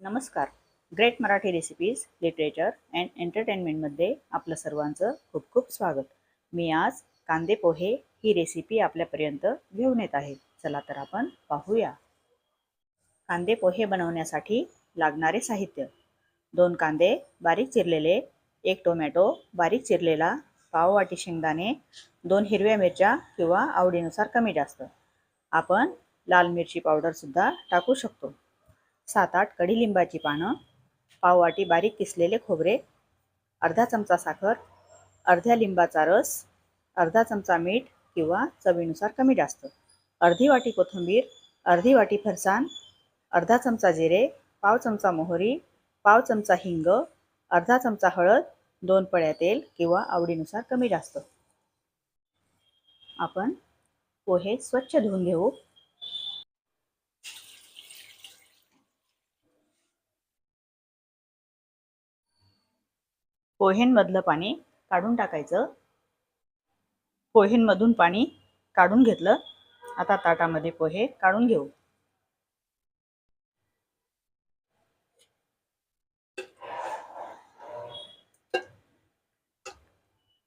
नमस्कार. Great Marathi recipes literature and एंटरटेनमेंटमध्ये आपलं सर्वांचं खूप खूप स्वागत. मी आज कांदे पोहे ही रेसिपी आपल्यापर्यंत घेऊन येत आहे. चला तर आपण पाहूया. कांदे पोहे बनवण्यासाठी लागणारे साहित्य. दोन कांदे बारीक चिरलेले एक टोमॅटो बारीक चिरलेला पाव वाटी शेंगदाणे दोन हिरव्या मिरच्या किंवा आवडीनुसार कमी जास्त. आपण लाल मिरची पावडरसुद्धा टाकू शकतो. सात आठ कडीलिंबाची पानं पाववाटी बारीक किसलेले खोबरे अर्धा चमचा साखर अर्ध्या लिंबाचा रस अर्धा चमचा मीठ किंवा चवीनुसार कमी जास्त अर्धी वाटी कोथिंबीर अर्धी वाटी फरसाण अर्धा चमचा जिरे पाव चमचा मोहरी पाव चमचा हिंग अर्धा चमचा हळद दोन पळ्या तेल किंवा आवडीनुसार कमी जास्त. आपण पोहे स्वच्छ धुवून घेऊ. पोहेंमधलं पाणी काढून टाकायचं. पोहेंमधून पाणी काढून घेतलं. आता ताटामध्ये पोहे काढून घेऊ.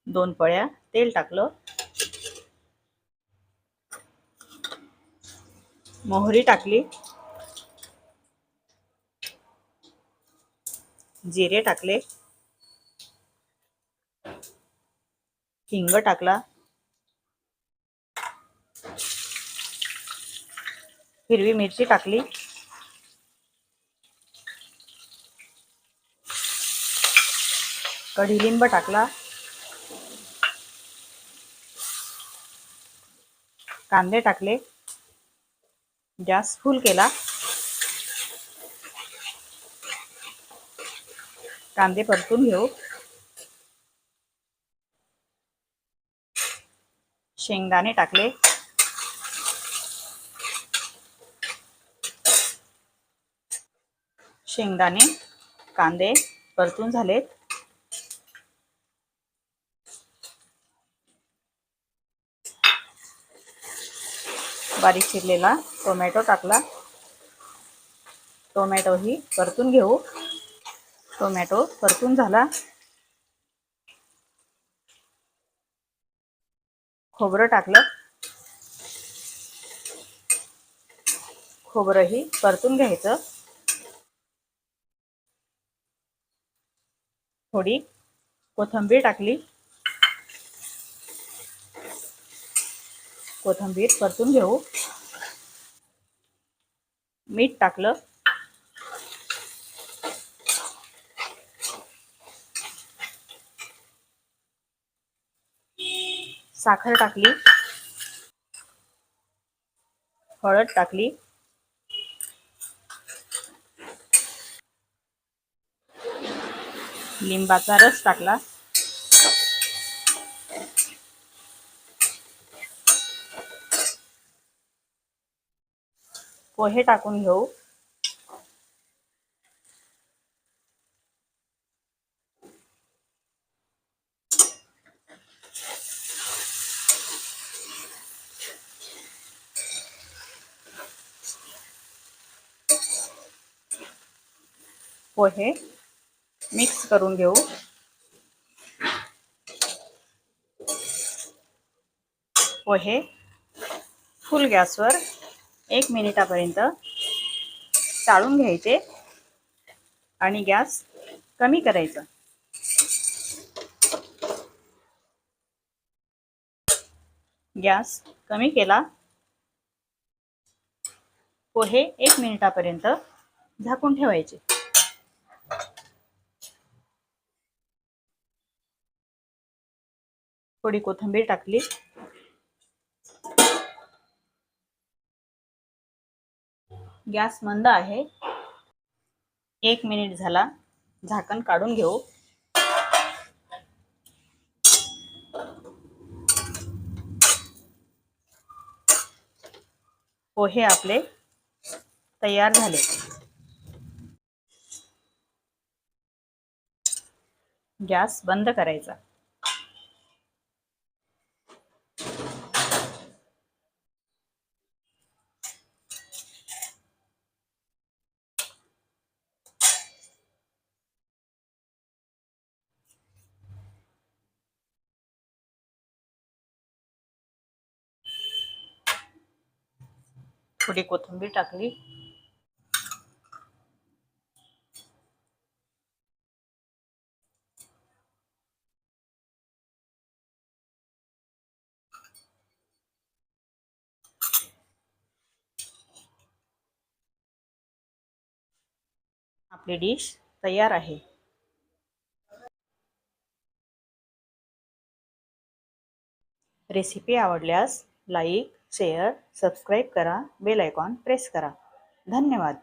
दोन पळ्या तेल टाकलं. मोहरी टाकली. जिरे टाकले. हिंग टाकला. हिरवी मिरची टाकली. कढीलिंब टाकला. कांदे टाकले. गॅस फुल केला. कांदे परतून घेऊ. शेंगदाणे टाकले. शेंगदाणे कांदे परतून झालेत. बारीक चिरलेला टोमॅटो टाकला. टोमॅटो ही परतून घेऊ. टोमॅटो परतून झाला. खोबरं टाकलं. खोबरंही परतून घ्यायचं. थोडी कोथिंबीर टाकली. कोथिंबीर परतून घेऊ. मीठ टाकलं. साखर टाकली. हळद टाकली. लिंबाचा रस टाकला. पोहे टाकून घेऊ. पोहे मिक्स करून घेऊ. पोहे फुल गॅसवर एक मिनिटापर्यंत चाळून घ्यायचे आणि गॅस कमी करायचा. गॅस कमी केला. पोहे एक मिनिटापर्यंत झाकून ठेवायचे. थोडी कोथिंबीर टाकली. गॅस मंद आहे. एक मिनिट झाला. झाकण काढून घेऊ. पोहे आपले तयार झाले. गॅस बंद करायचा. थोडी कोथिंबीर टाकली. आपली डिश तयार आहे. रेसिपी आवडल्यास लाईक शेअर सबस्क्राईब करा बेल आयकॉन प्रेस करा. धन्यवाद.